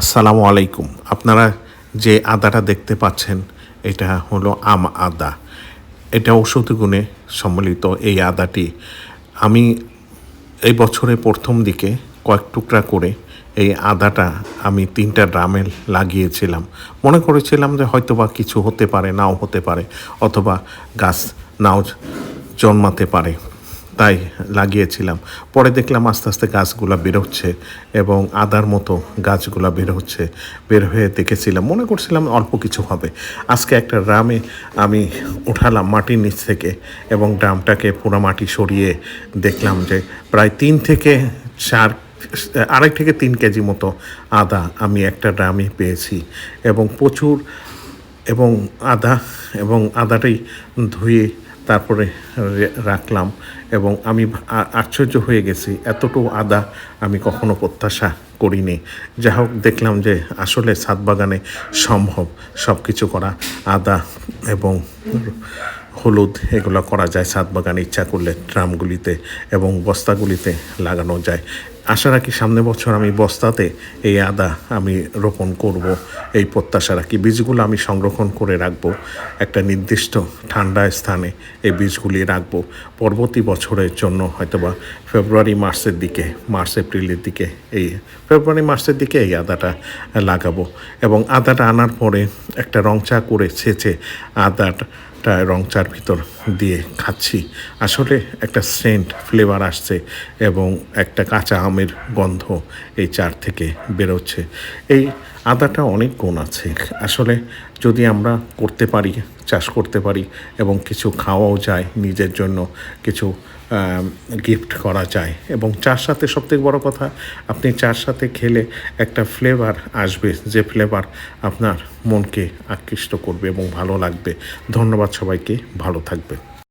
আসসালামু আলাইকুম। আপনারা যে আদাটা দেখতে পাচ্ছেন, এটা হলো আম আদা। এটা ঔষধি গুণে সম্মিলিত এই আদাটি। আমি এই বছরের প্রথম দিকে কয়েক টুকরা করে এই আদাটা আমি তিনটা ড্রামে লাগিয়েছিলাম। মনে করেছিলাম যে হয়তো বা কিছু হতে পারে, নাও হতে পারে, অথবা গাছ নাও জন্মাতে পারে। তাই লাগিয়েছিলাম। পরে দেখলাম আস্তে আস্তে গাছগুলো বেরোচ্ছে এবং আদার মতো গাছগুলো বের হচ্ছে, বের হয়ে দেখেছিলাম, মনে করছিলাম অল্প কিছু হবে। আজকে একটা ড্রামে আমি উঠালাম মাটির নিচ থেকে এবং ড্রামটাকে পুরো মাটি সরিয়ে দেখলাম যে প্রায় তিন থেকে চার, আড়াই থেকে তিন কেজি মতো আদা আমি একটা ড্রামে পেয়েছি এবং প্রচুর এবং আদা এবং আদাটাই ধুয়ে তারপরে রাখলাম এবং আমি আশ্চর্য হয়ে গেছি। এতটুকু আদা আমি কখনো প্রত্যাশা করিনি। যা হোক, দেখলাম যে আসলে ছাদ বাগানে সম্ভব সব কিছু করা। আদা এবং হলুদ, এগুলো করা যায়। ছাদ বাগানে ইচ্ছা করলে ড্রামগুলিতে এবং বস্তাগুলিতে লাগানো যায়। আশা রাখি সামনে বছর আমি বস্তাতে এই আদা আমি রোপণ করব, এই প্রত্যাশা রাখি। বীজগুলো আমি সংরক্ষণ করে রাখব, একটা নির্দিষ্ট ঠান্ডা স্থানে এই বীজগুলি রাখব। পরবর্তী বছরের জন্য হয়তোবা ফেব্রুয়ারি, মার্চের দিকে, মার্চ, এপ্রিলের দিকে এই ফেব্রুয়ারি, মার্চের দিকে এই আদাটা লাগাবো। এবং আদাটা আনার পরে একটা রং চা করে ছেঁচে আদাটা টা রং চার ভিতর দিয়ে খাচ্ছি। আসলে একটা সেন্ট ফ্লেভার আসছে এবং একটা কাঁচা আমের গন্ধ এই চার থেকে বেরোচ্ছে। এই আদাটা অনেক গুণ আছে। আসলে যদি আমরা করতে পারি চাষ করতে পারি এবং কিছু খাওয়াও যায়, নিজের জন্য কিছু গিফট করা যায়। এবং চার সাথে সবথেকে বড় কথা, আপনি চার সাথে খেলে একটা ফ্লেভার আসবে, যে ফ্লেভার আপনার মনকে আকৃষ্ট করবে এবং ভালো লাগবে। ধন্যবাদ সবাইকে, ভালো থাকবে